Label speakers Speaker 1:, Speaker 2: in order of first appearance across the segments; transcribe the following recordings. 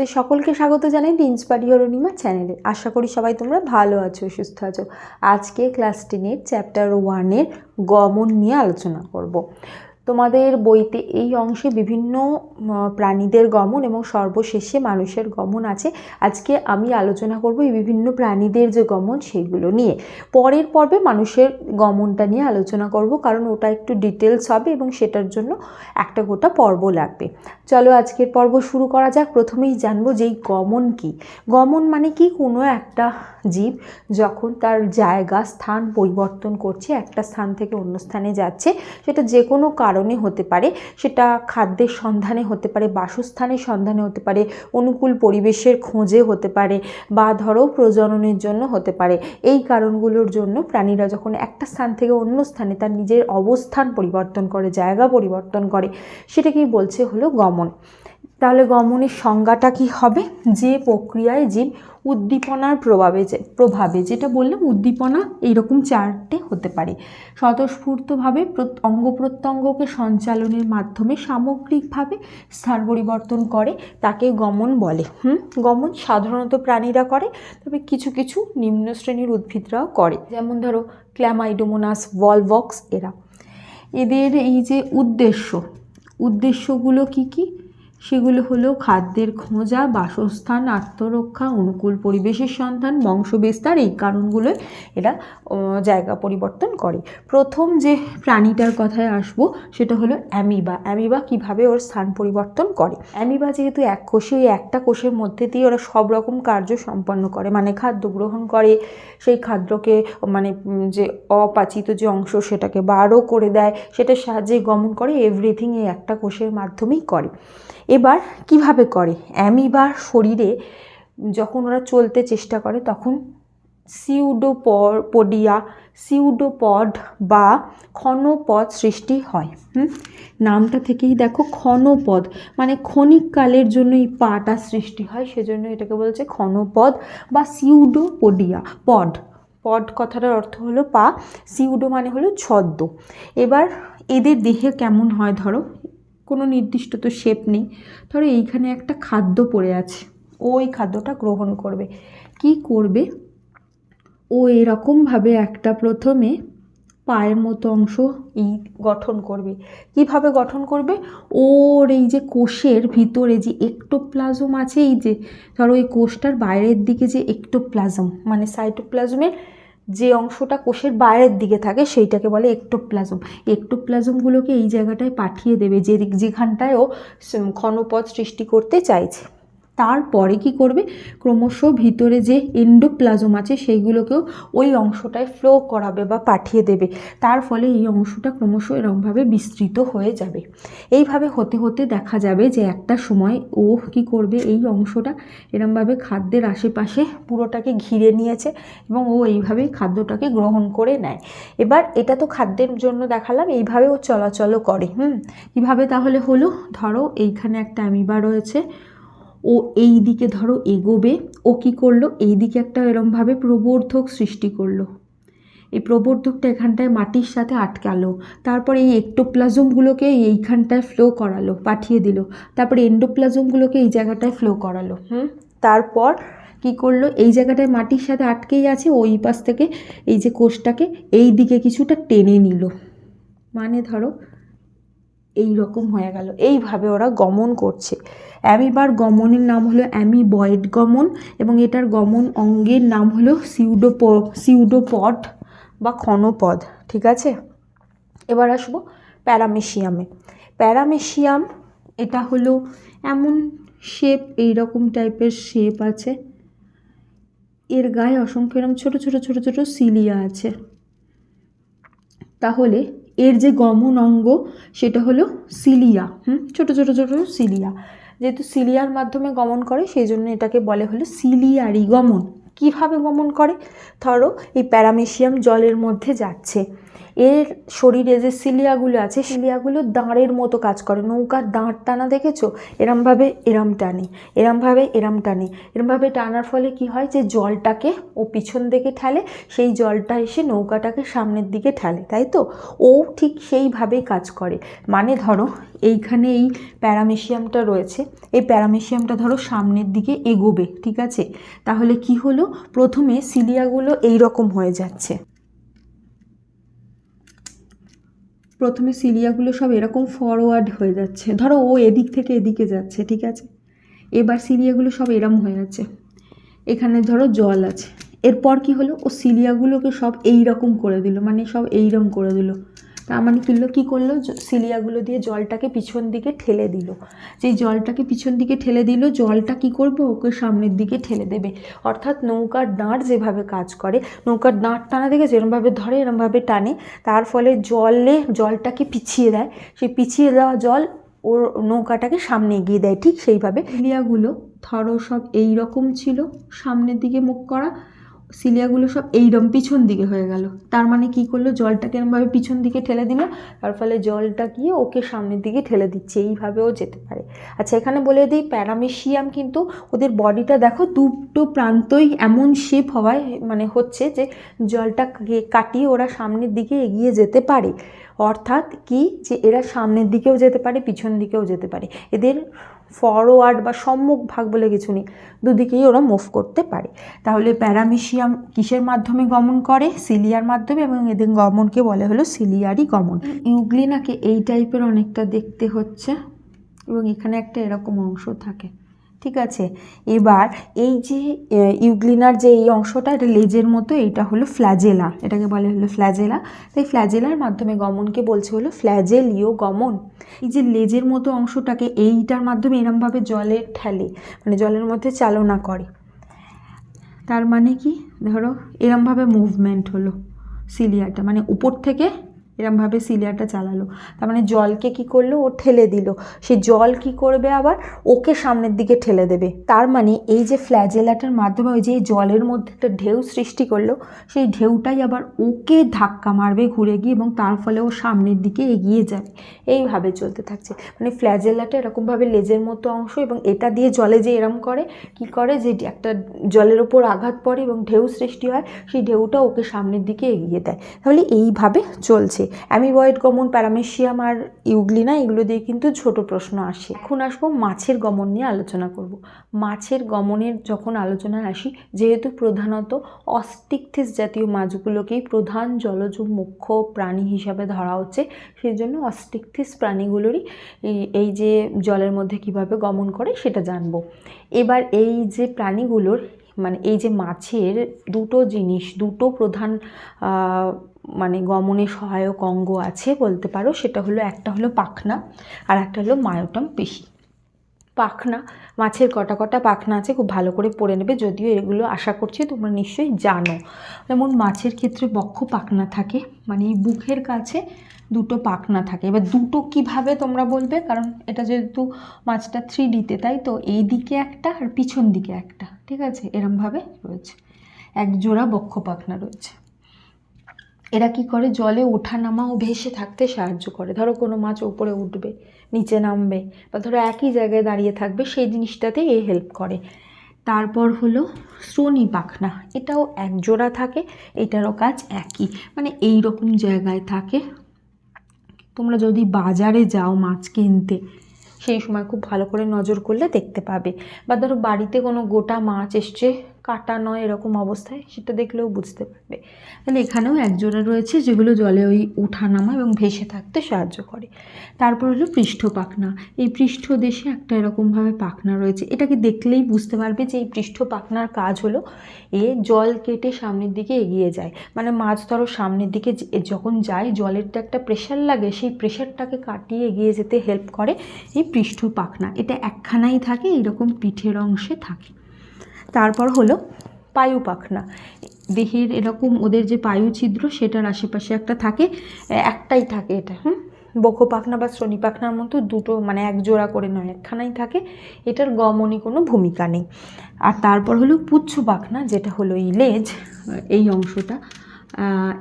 Speaker 1: তোমাদের সকলকে স্বাগত জানাই ইন্সপায়ার অরুণিমা চ্যানেলে আশা করি সবাই তোমরা ভালো আছো, সুস্থ আছো। আজকে ক্লাস টেনের চ্যাপ্টার ওয়ানের গমন নিয়ে আলোচনা করব। তোমাদের বইতে এই অংশে বিভিন্ন প্রাণীদের গমন এবং সর্বশেষে মানুষের গমন আছে। আজকে আমি আলোচনা করব এই বিভিন্ন প্রাণীদের যে গমন সেগুলো নিয়ে। পরের পর্বে মানুষের গমনটা নিয়ে আলোচনা করব, কারণ ওটা একটু ডিটেলস হবে এবং সেটার জন্য একটা গোটা পর্ব লাগবে। চলো আজকের পর্ব শুরু করা যাক। প্রথমেই জানব যে গমন কি? গমন মানে কি? কোনো একটা জীব যখন তার জায়গা, স্থান পরিবর্তন করছে, একটা স্থান থেকে অন্য স্থানে যাচ্ছে, সেটা যে কোনো কারণে হতে পারে। সেটা খাদ্যের সন্ধানে হতে পারে, বাসস্থানের সন্ধানে হতে পারে, অনুকূল পরিবেশের খোঁজে হতে পারে বা ধরো প্রজননের জন্য হতে পারে। এই কারণগুলোর জন্য প্রাণীরা যখন একটা স্থান থেকে অন্য স্থানে তার নিজের অবস্থান পরিবর্তন করে, জায়গা পরিবর্তন করে, সেটাকেই বলছে হলো গমন। তাহলে গমনের সংজ্ঞাটা কি হবে? যে প্রক্রিয়ায় জীব উদ্দীপনার প্রভাবে যে, প্রভাবে যেটা বললাম, উদ্দীপনা এইরকম চারটে হতে পারে। স্বতঃস্ফূর্তভাবে অঙ্গ প্রত্যঙ্গকে সঞ্চালনের মাধ্যমে সামগ্রিকভাবে স্থান পরিবর্তন করে তাকে গমন বলে। হুম? গমন সাধারণত প্রাণীরা করে, তবে কিছু কিছু নিম্ন শ্রেণির উদ্ভিদরাও করে। যেমন ধরো ক্ল্যামাইডোমোনাস ভলভক্স এরা। এদের এই যে উদ্দেশ্য, উদ্দেশ্যগুলো কি কি? সেগুলো হলো খাদ্যের খোঁজা, বাসস্থান, আত্মরক্ষা, অনুকূল পরিবেশের সন্ধান, বংশবিস্তার, এই কারণগুলোই এরা জায়গা পরিবর্তন করে। প্রথম যে প্রাণীটার কথায় আসব সেটা হলো অ্যামিবা। অ্যামিবা কীভাবে ওর স্থান পরিবর্তন করে? অ্যামিবা যেহেতু এক কোষে একটা কোষের মধ্যে দিয়ে ওরা সব রকম কার্য সম্পন্ন করে। মানে খাদ্য গ্রহণ করে, সেই খাদ্যকে মানে যে অপাচিত যে অংশ সেটাকে বারও করে দেয়, সেটার সাহায্যে গমন করে এভরিথিং এই একটা কোষের মাধ্যমেই করে। এবার কীভাবে করে? অ্যামিবার শরীরে যখন ওরা চলতে চেষ্টা করে, তখন সিউডোপডিয়া, সিউডোপড বা ক্ষণপদ সৃষ্টি হয়। নামটা থেকেই দেখো, ক্ষণপদ। মানে ক্ষণিক কালের জন্য এই পাটা সৃষ্টি হয়, সেজন্য এটাকে বলছে ক্ষণপদ বা সিউডোপডিয়া, পড। পড কথাটার অর্থ হলো পা, সিউডো মানে হলো ছদ্ম। এবার এদের দেহে কেমন হয় ধরো? কোনো নির্দিষ্ট তো শেপ নেই। ধরো এইখানে একটা খাদ্য পড়ে আছে, ও ওই খাদ্যটা গ্রহণ করবে। কি করবে? ও এরকমভাবে একটা প্রথমে পায়ের মতো অংশ এই গঠন করবে। কীভাবে গঠন করবে? ওর এই যে কোষের ভিতরে যে একটোপ্লাজম আছে, এই যে ধরো এই কোষটার বাইরের দিকে যে একটোপ্লাজম মানে সাইটোপ্লাজমের যে অংশটা কোষের বাইরের দিকে থাকে সেইটাকে বলে একটোপ্লাজম একটোপ্লাজমগুলোকে এই জায়গাটায় পাঠিয়ে দেবে যে যেখানটায়ও ক্ষণপথ সৃষ্টি করতে চাইছে। তারপরে কি করবে? ক্রমশ ভিতরে যে এন্ডোপ্লাজম আছে, সেইগুলোকেও ওই অংশটায় ফ্লো করাবে বা পাঠিয়ে দেবে। তার ফলে এই অংশটা ক্রমশ এরকমভাবে বিস্তৃত হয়ে যাবে। এইভাবে হতে হতে দেখা যাবে যে একটা সময় ও কি করবে? এই অংশটা এরমভাবে খাদ্যের আশেপাশে পুরোটাকে ঘিরে নিয়েছে এবং ও এইভাবেই খাদ্যটাকে গ্রহণ করে নেয়। এবার এটা তো খাদ্যের জন্য দেখালাম এইভাবে ও চলাচলও করে। হুম? কীভাবে তাহলে হলো? ধরো এইখানে একটা অ্যামিবা রয়েছে। ও এই দিকে ধরো এগোবে, ও কি করল? এই দিকে একটা এরমভাবে প্রবর্ধক সৃষ্টি করল। এই প্রবর্ধকটা এখানটায় মাটির সাথে আটকালো। তারপর এই একটোপ্লাজমগুলোকে এইখানটায় ফ্লো করালো, পাঠিয়ে দিল। তারপরে এন্ডোপ্লাজমগুলোকে এই জায়গাটায় ফ্লো করালো। হুম? তারপর কি করল? এই জায়গাটায় মাটির সাথে আটকেই আছে ওই পাশ থেকে এই যে কোষটাকে এই দিকে কিছুটা টেনে নিল। মানে ধরো এই রকম হয়ে গেল। এইভাবে ওরা গমন করছে। অ্যামিবার গমনের নাম হলো অ্যামিবয়েড গমন এবং এটার গমন অঙ্গের নাম হলো সিউডোপ, সিউডোপড বা ক্ষণপদ, ঠিক আছে? এবার আসব প্যারামেশিয়ামে। প্যারামেশিয়াম, এটা হলো এমন শেপ এইরকম টাইপের শেপ আছে। এর গায়ে অসংখ্য এরকম ছোটো ছোটো ছোটো ছোটো সিলিয়া আছে। তাহলে এর যে গমন অঙ্গ, সেটা হলো সিলিয়া হুম? ছোটো ছোটো ছোটো সিলিয়া যেহেতু সিলিয়ার মাধ্যমে গমন করে, সেই জন্য এটাকে বলে হলো সিলিয়ারি গমন। কীভাবে গমন করে? ধরো, এই প্যারামেশিয়াম জলের মধ্যে যাচ্ছে। এর শরীরে যে সিলিয়াগুলো আছে, সিলিয়াগুলো দাঁড়ের মতো কাজ করে। নৌকার দাঁড় টানা দেখেছ? এরমভাবে এরম টানে, এরমভাবে এরম টানে। এরমভাবে টানার ফলে কি হয় যে জলটাকে ও পিছন দিকে ঠেলে, সেই জলটা এসে নৌকাটাকে সামনের দিকে ঠেলে, তাই তো? ও ঠিক সেইভাবেই কাজ করে। মানে ধরো, এইখানে এই প্যারামেশিয়ামটা রয়েছে, এই প্যারামেশিয়ামটা ধরো সামনের দিকে এগোবে, ঠিক আছে? তাহলে কি হলো? প্রথমে সিলিয়াগুলো এই রকম হয়ে যাচ্ছে। প্রথমে সিলিয়াগুলো সব এরকম ফরওয়ার্ড হয়ে যাচ্ছে। ধরো ও এদিক থেকে এদিকে যাচ্ছে, ঠিক আছে? এবার সিলিয়াগুলো সব এরম হয়ে যাচ্ছে এখানে ধরো জল আছে। এরপর কি হলো? ও সিলিয়াগুলোকে সব এই রকম করে দিল মানে সব এইরকম করে দিল। তার মানে কিলো কী করল? সিলিয়াগুলো দিয়ে জলটাকে পিছন দিকে ঠেলে দিল। যেই জলটাকে পিছন দিকে ঠেলে দিল, জলটা কি করবে? ওকে সামনের দিকে ঠেলে দেবে। অর্থাৎ নৌকার দাঁড় যেভাবে কাজ করে, নৌকার দাঁড় টানা দেখে যেরমভাবে ধরে, এরমভাবে টানে। তার ফলে জলে, জলটাকে পিছিয়ে দেয়। সেই পিছিয়ে দেওয়া জল ওর নৌকাটাকে সামনে এগিয়ে দেয়। ঠিক সেইভাবে সিলিয়াগুলো ধরো সব এই রকম ছিল। সামনের দিকে মুখ করা। সিলিয়াগুলো সব এইরম পিছন দিকে হয়ে গেল। তার মানে কি করল? জলটাকে এরমভাবে পিছন দিকে ঠেলে দিল। তার ফলে জলটা গিয়ে ওকে সামনের দিকে ঠেলে দিচ্ছে। এইভাবেও যেতে পারে। আচ্ছা এখানে বলে দিই, প্যারামেশিয়াম কিন্তু ওদের বডিটা দেখো দুটো প্রান্তই এমন শেপ হওয়ায় মানে হচ্ছে যে জলটা কাটিয়ে ওরা সামনের দিকে এগিয়ে যেতে পারে। অর্থাৎ কি? যে এরা সামনের দিকেও যেতে পারে, পিছন দিকেও যেতে পারে। এদের ফরওয়ার্ড বা সম্মুখ ভাগ বলে কিছু নেই। দুদিকেই ওরা মুভ করতে পারে। তাহলে প্যারামিশিয়াম কিসের মাধ্যমে গমন করে? সিলিয়ার মাধ্যমে এবং এদের গমনকে বলে হলো সিলিয়ারি গমন। ইউগ্লিনাকে এই টাইপের অনেকটা দেখতে হচ্ছে এবং এখানে একটা এরকম অংশ থাকে। ঠিক আছে? এবার এই যে ইউগ্লিনার যে এই অংশটা, এটা লেজের মতো, এইটা হলো ফ্ল্যাজেলা। এটাকে বলে হলো ফ্ল্যাজেলা। তাই ফ্ল্যাজেলার মাধ্যমে গমনকে বলছে হলো ফ্ল্যাজেলীয় গমন এই যে লেজের মতো অংশটাকে এইটার মাধ্যমে এরমভাবে জলে ঠেলে মানে জলের মধ্যে চালনা করে। তার মানে কি? ধরো, এরমভাবে মুভমেন্ট হলো সিলিয়াটা মানে উপর থেকে এরমভাবে সিলিয়াটা চালালো। তার মানে জলকে কি করল? ও ঠেলে দিল। সে জল কি করবে আবার? ওকে সামনের দিকে ঠেলে দেবে। তার মানে এই যে ফ্ল্যাজেলাটার মাধ্যমে ওই যে জলের মধ্যে একটা ঢেউ সৃষ্টি করল, সেই ঢেউটাই আবার ওকে ধাক্কা মারবে ঘুরে গিয়ে এবং তার ফলে ও সামনের দিকে এগিয়ে যাবে। এইভাবে চলতে থাকছে। মানে ফ্ল্যাজেলাটা এরকমভাবে লেজের মতো অংশ এবং এটা দিয়ে জলে যে এরম করে, কি করে? যে একটা জলের ওপর আঘাত পড়ে এবং ঢেউ সৃষ্টি হয়, সেই ঢেউটা ওকে সামনের দিকে এগিয়ে দেয়। তাহলে এইভাবে চলছে। অ্যামিবয়েড গমন, প্যারামেশিয়াম আর ইউগ্লিনা এগুলো দিয়ে কিন্তু ছোট প্রশ্ন আসে। এখন আসব মাছের গমন নিয়ে আলোচনা করব। মাছের গমনের যখন আলোচনায় আসি, যেহেতু প্রধানত অস্টিকথিস জাতীয় মাছগুলোকেই প্রধান জলজ মুখ্য প্রাণী হিসাবে ধরা হচ্ছে, সেই জন্য অস্টিকথিস প্রাণীগুলোরই এই- যে জলের মধ্যে কীভাবে গমন করে সেটা জানব। এবার এই যে প্রাণীগুলোর মানে এই যে মাছের দুটো জিনিস, দুটো প্রধান মানে গমনে সহায়ক অঙ্গ আছে বলতে পারো, সেটা হলো একটা হলো পাখনা আর একটা হলো মায়োটম পেশি। পাখনা, মাছের কটা কটা পাখনা আছে খুব ভালো করে পড়ে নেবে, যদিও এগুলো আশা করছি তোমরা নিশ্চয়ই জানো। যেমন মাছের ক্ষেত্রে বক্ষ পাখনা থাকে মানে এই বুকের কাছে দুটো পাখনা থাকে। এবার দুটো কীভাবে তোমরা বলবে? কারণ এটা যেহেতু মাছটা থ্রি ডিতে তাই তো? এই দিকে একটা আর পিছন দিকে একটা, ঠিক আছে? এরমভাবে রয়েছে। এক জোড়া বক্ষ পাখনা রয়েছে। এরা কি করে? জলে ওঠা নামা ও ভেসে থাকতে সাহায্য করে। ধরো কোনো মাছ উপরে উঠবে, নিচে নামবে বা ধরো একই জায়গায় দাঁড়িয়ে থাকবে, সেই জিনিসটাতে এ হেল্প করে। তারপর হলো শ্রোণী পাখনা। এটাও এক জোড়া থাকে, এটারও কাজ একই। মানে এই রকম জায়গায় থাকে। তোমরা যদি বাজারে যাও মাছ কিনতে, সেই সময় খুব ভালো করে নজর করলে দেখতে পাবে। বা ধরো বাড়িতে কোনো গোটা মাছ এসছে কাটা নয় এরকম অবস্থায়, সেটা দেখলেও বুঝতে পারবে। তাহলে এখানেও একজোড়া রয়েছে যেগুলো জলে ওই ওঠা নামা এবং ভেসে থাকতে সাহায্য করে। তারপর হলো পৃষ্ঠ পাখনা। এই পৃষ্ঠ দেশে একটা এরকমভাবে পাখনা রয়েছে। এটাকে দেখলেই বুঝতে পারবে যে এই পৃষ্ঠ পাখনার কাজ হলো এ জল কেটে সামনের দিকে এগিয়ে যায়। মানে মাছ ধরো সামনের দিকে যখন যায়, জলের তো একটা প্রেশার লাগে, সেই প্রেশারটাকে কাটিয়ে এগিয়ে যেতে হেল্প করে এই পৃষ্ঠ পাখনা। এটা একখানাই থাকে এইরকম পিঠের অংশে থাকে। তারপর হলো পায়ু পাখনা। দেহের এরকম ওদের যে পায়ু ছিদ্র, সেটার আশেপাশে একটা থাকে, একটাই থাকে এটা, হুম? বক্ষ পাখনা বা শ্রোণী পাখনার মতো দুটো মানে এক জোড়া করে নয়, একখানাই থাকে। এটার গমনে কোনো ভূমিকা নেই। আর তারপর হলো পুচ্ছ পাখনা, যেটা হলো এই লেজ, এই অংশটা।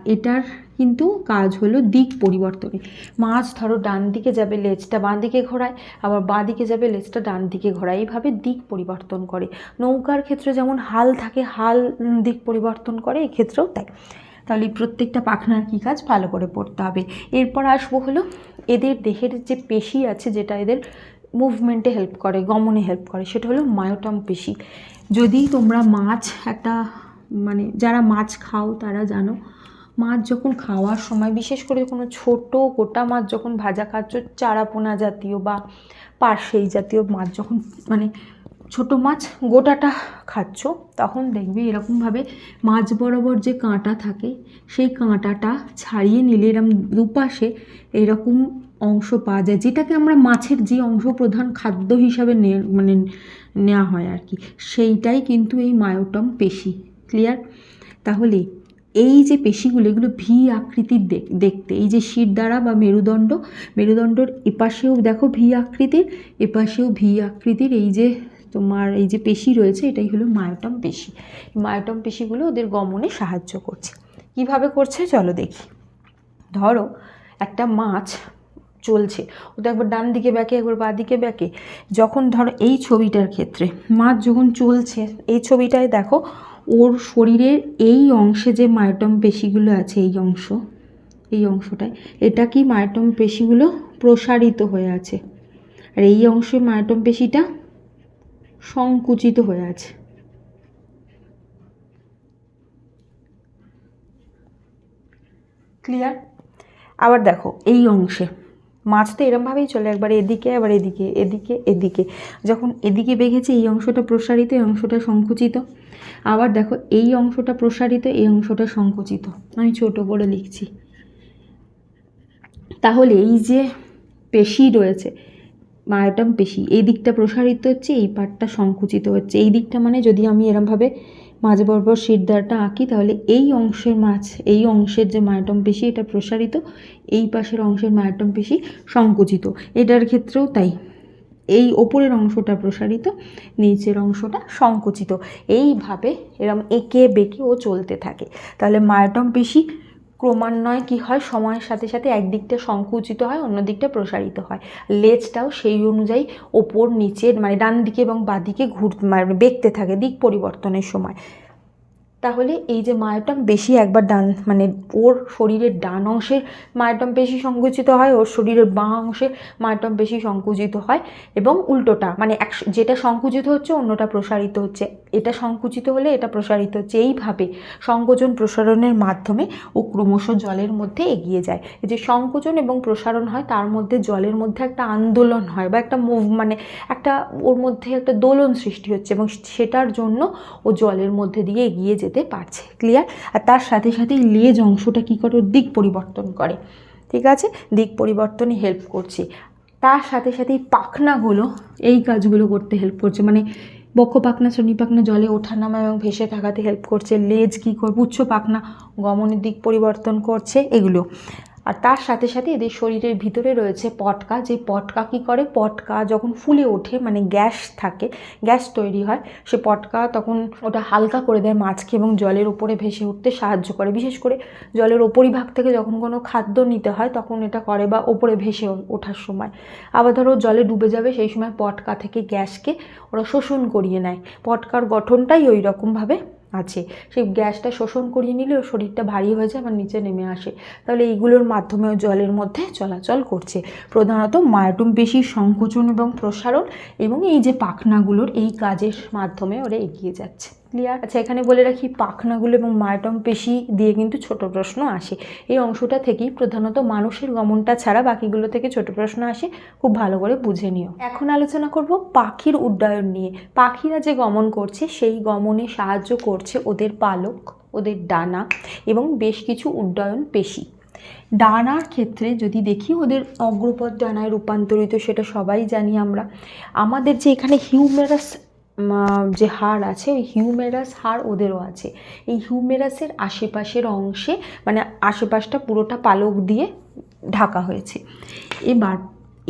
Speaker 1: এটার কিন্তু কাজ হলো দিক পরিবর্তনে। মাছ ধরো ডান দিকে যাবে, লেজটা বাঁ দিকে ঘোরায়, আবার বাঁ দিকে যাবে, লেজটা ডান দিকে ঘোরায়। এইভাবে দিক পরিবর্তন করে। নৌকার ক্ষেত্রে যেমন হাল থাকে, হাল দিক পরিবর্তন করে, এক্ষেত্রেও তাই। তাহলে প্রত্যেকটা পাখনার কী কাজ? ভালো করে পড়তে হবে। এরপর আসব হলো এদের দেহের যে পেশি আছে, যেটা এদের মুভমেন্টে হেল্প করে, গমনে হেল্প করে, সেটা হলো মায়োটম পেশি। যদি তোমরা মাছ একটা মানে যারা মাছ খাও, তারা জানো মাছ যখন খাওয়ার সময়, বিশেষ করে কোনো ছোট গোটা মাছ যখন ভাজা খাচ্ছ, চারাপোনা জাতীয় বা পার্শেই জাতীয় মাছ যখন মানে ছোট মাছ গোটাটা খাচ্ছ, তখন দেখবি এরকমভাবে মাছ বরাবর যে কাঁটা থাকে, সেই কাঁটাটা ছাড়িয়ে নিলে এরম দুপাশে এরকম অংশ পাওয়া যায়, যেটাকে আমরা মাছের যে অংশ প্রধান খাদ্য হিসাবে মানে নেওয়া হয় আর কি। সেইটাই কিন্তু এই মায়োটম পেশি ক্লিয়ার তাহলে এই যে পেশিগুলো, এগুলো ভি আকৃতির দেখ- দেখতে, এই যে শির দ্বারা বা মেরুদণ্ড, মেরুদণ্ডর এপাশেও দেখো ভি আকৃতির, এপাশেও ভি আকৃতির, এই যে তোমার এই যে পেশি রয়েছে, এটাই হলো মায়োটম পেশি। মায়োটম পেশিগুলো ওদের গমনে সাহায্য করছে। কীভাবে করছে? চলো দেখি। ধরো একটা মাছ চলছে, ও তো একবার ডান দিকে ব্যাকে, একবার বাঁ দিকে ব্যাকে। যখন ধরো এই ছবিটার ক্ষেত্রে, মাছ যখন চলছে, এই ছবিটায় দেখো ওর শরীরের এই অংশে যে মায়োটম পেশিগুলো আছে, এই অংশ, এই অংশটায়, এটা কি মায়োটম পেশিগুলো প্রসারিত হয়ে আছে? আর এই অংশে মায়োটম পেশিটা সংকুচিত হয়ে আছে। ক্লিয়ার আবার দেখো, এই অংশে। মাছ তো এরমভাবেই চলে, একবার এদিকে, আবার এদিকে এদিকে এদিকে। যখন এদিকে বেগেছে এই অংশটা প্রসারিত, এই অংশটা সংকুচিত। আবার দেখো, এই অংশটা প্রসারিত, এই অংশটা সংকুচিত। আমি ছোট করে লিখছি। তাহলে এই যে পেশি রয়েছে মায়োটম পেশি, এই দিকটা প্রসারিত হচ্ছে, এই পার্টটা সংকুচিত হচ্ছে। এই দিকটা মানে যদি আমি এরমভাবে মাঝ বরাবর শিরদারটা আঁকি, তাহলে এই অংশের মাছ, এই অংশের যে মায়াটম পেশি, এটা প্রসারিত, এই পাশের অংশের মায়াটম পেশি সংকুচিত। এটার ক্ষেত্রেও তাই। এই ওপরের অংশটা প্রসারিত, নিচের অংশটা সংকুচিত। এইভাবে এরম এঁকে বেঁকে ও চলতে থাকে। তাহলে মায়াটম পেশি ক্রমান্বয়ে কি হয়? সময়ের সাথে সাথে একদিকটা সংকুচিত হয়, অন্যদিকটা প্রসারিত হয়। লেজটাও সেই অনুযায়ী ওপর, নিচের মানে ডান দিকে এবং বাঁ দিকে ঘুর মানে বেঁকতে থাকে দিক পরিবর্তনের সময়। তাহলে এই যে মায়োটম বেশি একবার ডান মানে ওর শরীরের ডান অংশের মায়োটম বেশি সংকুচিত হয়, ওর শরীরের বাঁ অংশের মায়োটম বেশি সংকুচিত হয় এবং উল্টোটা মানে এক, যেটা সংকুচিত হচ্ছে অন্যটা প্রসারিত হচ্ছে। এটা সংকুচিত হলে এটা প্রসারিত হচ্ছে। এইভাবে সংকোচন প্রসারণের মাধ্যমে ও ক্রমশ জলের মধ্যে এগিয়ে যায়। এই যে সংকোচন এবং প্রসারণ হয়, তার মধ্যে জলের মধ্যে একটা আন্দোলন হয় বা একটা মুভ মানে একটা, ওর মধ্যে একটা দোলন সৃষ্টি হচ্ছে এবং সেটার জন্য ও জলের মধ্যে দিয়ে এগিয়ে যেতে পারছে ক্লিয়ার আর তার সাথে সাথে লেজ অংশটা কী করে? দিক পরিবর্তন করে, ঠিক আছে? দিক পরিবর্তনে হেল্প করছে। তার সাথে সাথে এই পাখনাগুলো, এই কাজগুলো করতে হেল্প করছে। মানে বক্ষ পাখনা, শ্রেণি পাখনা, জলে ওঠা, নামা এবং ভেসে থাকাতে হেল্প করছে। লেজ কী করবে? উচ্চ পাখনা গমনের দিক পরিবর্তন করছে এগুলো। আর তার সাথে সাথে এদের শরীরের ভিতরে রয়েছে পটকা। যে পটকা কী করে? পটকা যখন ফুলে ওঠে মানে গ্যাস থাকে, গ্যাস তৈরি হয়, সে পটকা তখন ওটা হালকা করে দেয় মাছকে এবং জলের উপরে ভেসে উঠতে সাহায্য করে। বিশেষ করে জলের ওপরিভাগ থেকে যখন কোনো খাদ্য নিতে হয়, তখন এটা করে বা ওপরে ভেসে ওঠার সময়। আবার ধরো জলে ডুবে যাবে, সেই সময় পটকা থেকে গ্যাসকে ওরা শোষণ করিয়ে নেয়। পটকার গঠনটাই ওই রকমভাবে আছে। সেই গ্যাসটা শোষণ করিয়ে নিলে শরীরটা ভারী হয়ে যায়, আবার নিচে নেমে আসে। তাহলে এইগুলোর মাধ্যমেও জলের মধ্যে চলাচল করছে। প্রধানত মায়াটুম পেশির সংকোচন এবং প্রসারণ এবং এই যে পাখনাগুলোর এই কাজের মাধ্যমে ওরা এগিয়ে যাচ্ছে। ক্লিয়ার আচ্ছা এখানে বলে রাখি, পাখনাগুলো এবং মায়োটম পেশি দিয়ে কিন্তু ছোট প্রশ্ন আসে। এই অংশটা থেকেই প্রধানত মানুষের গমনটা ছাড়া বাকিগুলো থেকে ছোট প্রশ্ন আসে। খুব ভালো করে বুঝে নিও। এখন আলোচনা করব পাখির উড্ডয়ন নিয়ে। পাখিরা যে গমন করছে, সেই গমনে সাহায্য করছে ওদের পালক, ওদের ডানা এবং বেশ কিছু উড্ডয়ন পেশি। ডানার ক্ষেত্রে যদি দেখি, ওদের অগ্রপদ ডানায় রূপান্তরিত, সেটা সবাই জানি আমরা। আমাদের যে এখানে হিউমেরাস যে হাড় আছে ওই হিউমেরাস হাড় ওদেরও আছে। এই হিউমেরাসের আশেপাশের অংশে মানে আশেপাশটা পুরোটা পালক দিয়ে ঢাকা হয়েছে। এবার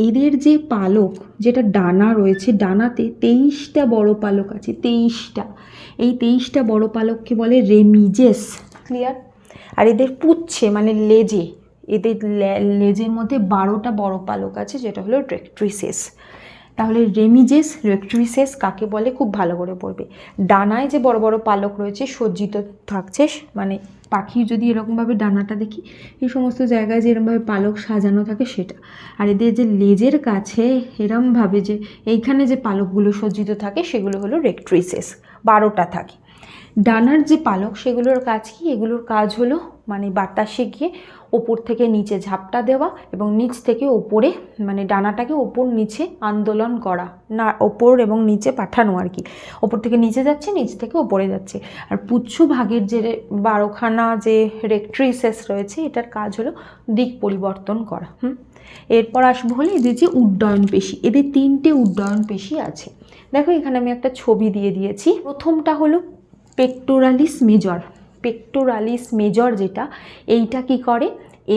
Speaker 1: এদের যে পালক, যেটা ডানা রয়েছে, ডানাতে তেইশটা বড় পালক আছে, তেইশটা। এই তেইশটা বড় পালককে বলে রেমিজেস ক্লিয়ার আর এদের পুচ্ছে মানে লেজে, এদের লেজের মধ্যে বারোটা বড় পালক আছে, যেটা হলো রেক্ট্রিসেস তাহলে রেমিজেস রেক্ট্রিসেস কাকে বলে? খুব ভালো করে পড়বে। ডানায় যে বড় বড় পালক রয়েছে, সজ্জিত থাকছে মানে পাখি যদি এরকমভাবে ডানাটা দেখি, এই সমস্ত জায়গায় যে এরকমভাবে পালক সাজানো থাকে সেটা। আর এদের যে লেজের কাছে এরমভাবে যে এইখানে যে পালকগুলো সজ্জিত থাকে, সেগুলো হলো রেক্ট্রিসেস বারোটা থাকে। ডানার যে পালক, সেগুলোর কাজ কি? এগুলোর কাজ হলো মানে বাতাসে গিয়ে ওপর থেকে নিচে ঝাপটা দেওয়া এবং নিচ থেকে ওপরে মানে ডানাটাকে ওপর নিচে আন্দোলন করা। না, ওপর এবং নিচে পাঠানো আর কি। ওপর থেকে নিচে যাচ্ছে, নিচ থেকে ওপরে যাচ্ছে। আর পুচ্ছু ভাগের যে বারোখানা যে রেক্ট্রিসেস রয়েছে, এটার কাজ হলো দিক পরিবর্তন করা, হুম? এরপর আসব হলে এদের যে উড্ডয়ন পেশি। এদের তিনটে উড্ডয়ন পেশি আছে। দেখো এখানে আমি একটা ছবি দিয়ে দিয়েছি। প্রথমটা হলো পেক্টোরালিস মেজর পেক্টোরালিস মেজর যেটা, এইটা কি করে?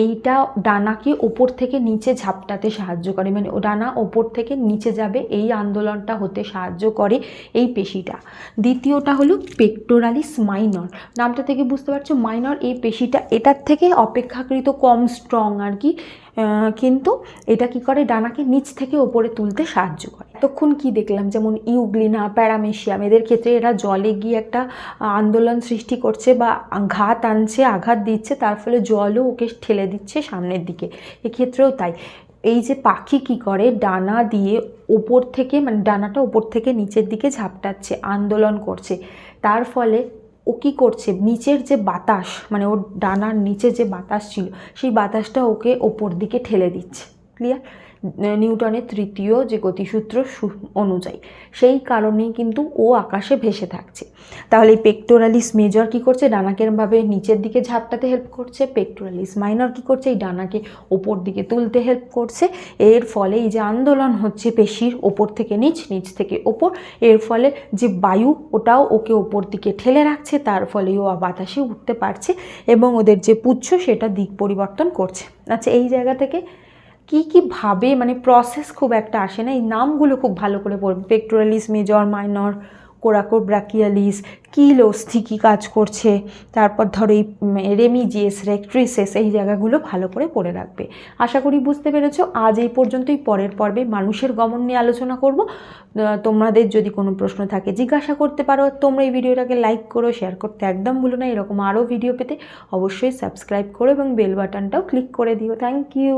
Speaker 1: এইটা ডানাকে ওপর থেকে নিচে ঝাপটাতে সাহায্য করে। মানে ডানা ওপর থেকে নিচে যাবে, এই আন্দোলনটা হতে সাহায্য করে এই পেশিটা। দ্বিতীয়টা হলো পেক্টোরালিস মাইনর নামটা থেকে বুঝতে পারছ? মাইনর এই পেশিটা, এটার থেকে অপেক্ষাকৃত কম স্ট্রং আর কি। কিন্তু এটা কি করে? ডানাকে নিচ থেকে ওপরে তুলতে সাহায্য করে। তখন কি দেখলাম? যেমন ইউগ্লিনা, প্যারামেশিয়াম, এদের ক্ষেত্রে এরা জলে গিয়ে একটা আন্দোলন সৃষ্টি করছে বা ঘাত আনছে, আঘাত দিচ্ছে, তার ফলে জলও ওকে ঠেলে দিচ্ছে সামনের দিকে। এক্ষেত্রেও তাই। এই যে পাখি কি করে? ডানা দিয়ে ওপর থেকে মানে ডানাটা ওপর থেকে নিচের দিকে ঝাপটাচ্ছে, আন্দোলন করছে। তার ফলে ও কী করছে? নিচের যে বাতাস মানে ওর ডানার নিচে যে বাতাস ছিল, সেই বাতাসটা ওকে ওপর দিকে ঠেলে দিচ্ছে। ক্লিয়ার নিউটনের তৃতীয় যে গতিসূত্র অনুযায়ী। সেই কারণেই কিন্তু ও আকাশে ভেসে থাকছে। তাহলে এই পেক্টোরালিস মেজর কি করছে? ডানাকে এরমভাবে নিচের দিকে ঝাপটাতে হেল্প করছে। পেক্টোরালিস মাইনর কি করছে? এই ডানাকে ওপর দিকে তুলতে হেল্প করছে। এর ফলে এই যে আন্দোলন হচ্ছে পেশির ওপর থেকে নিচ নিচ থেকে ওপর। এর ফলে যে বায়ু, ওটাও ওকে ওপর দিকে ঠেলে রাখছে। তার ফলে ও বাতাসে উঠতে পারছে এবং ওদের যে পুচ্ছ, সেটা দিক পরিবর্তন করছে। আচ্ছা এই জায়গা থেকে কি কি ভাবে মানে প্রসেস খুব একটা আসে না। এই নামগুলো খুব ভালো করে পড়বে। Pectoralis major minor coracobrachialis কি কিলোস্থি কী কাজ করছে। তারপর ধরো এই রেমিজিয়েস রেক্ট্রিসেস এই জায়গাগুলো ভালো করে পড়ে রাখবে। আশা করি বুঝতে পেরেছ। আজ এই পর্যন্তই। পরের পর্বে মানুষের গমন নিয়ে আলোচনা করব। তোমাদের যদি কোনো প্রশ্ন থাকে, জিজ্ঞাসা করতে পারো, তোমরা এই ভিডিওটাকে লাইক করো শেয়ার করতে একদম ভুলো না। এরকম আরও ভিডিও পেতে অবশ্যই সাবস্ক্রাইব করো এবং বেল বাটনটাও ক্লিক করে দিও। Thank you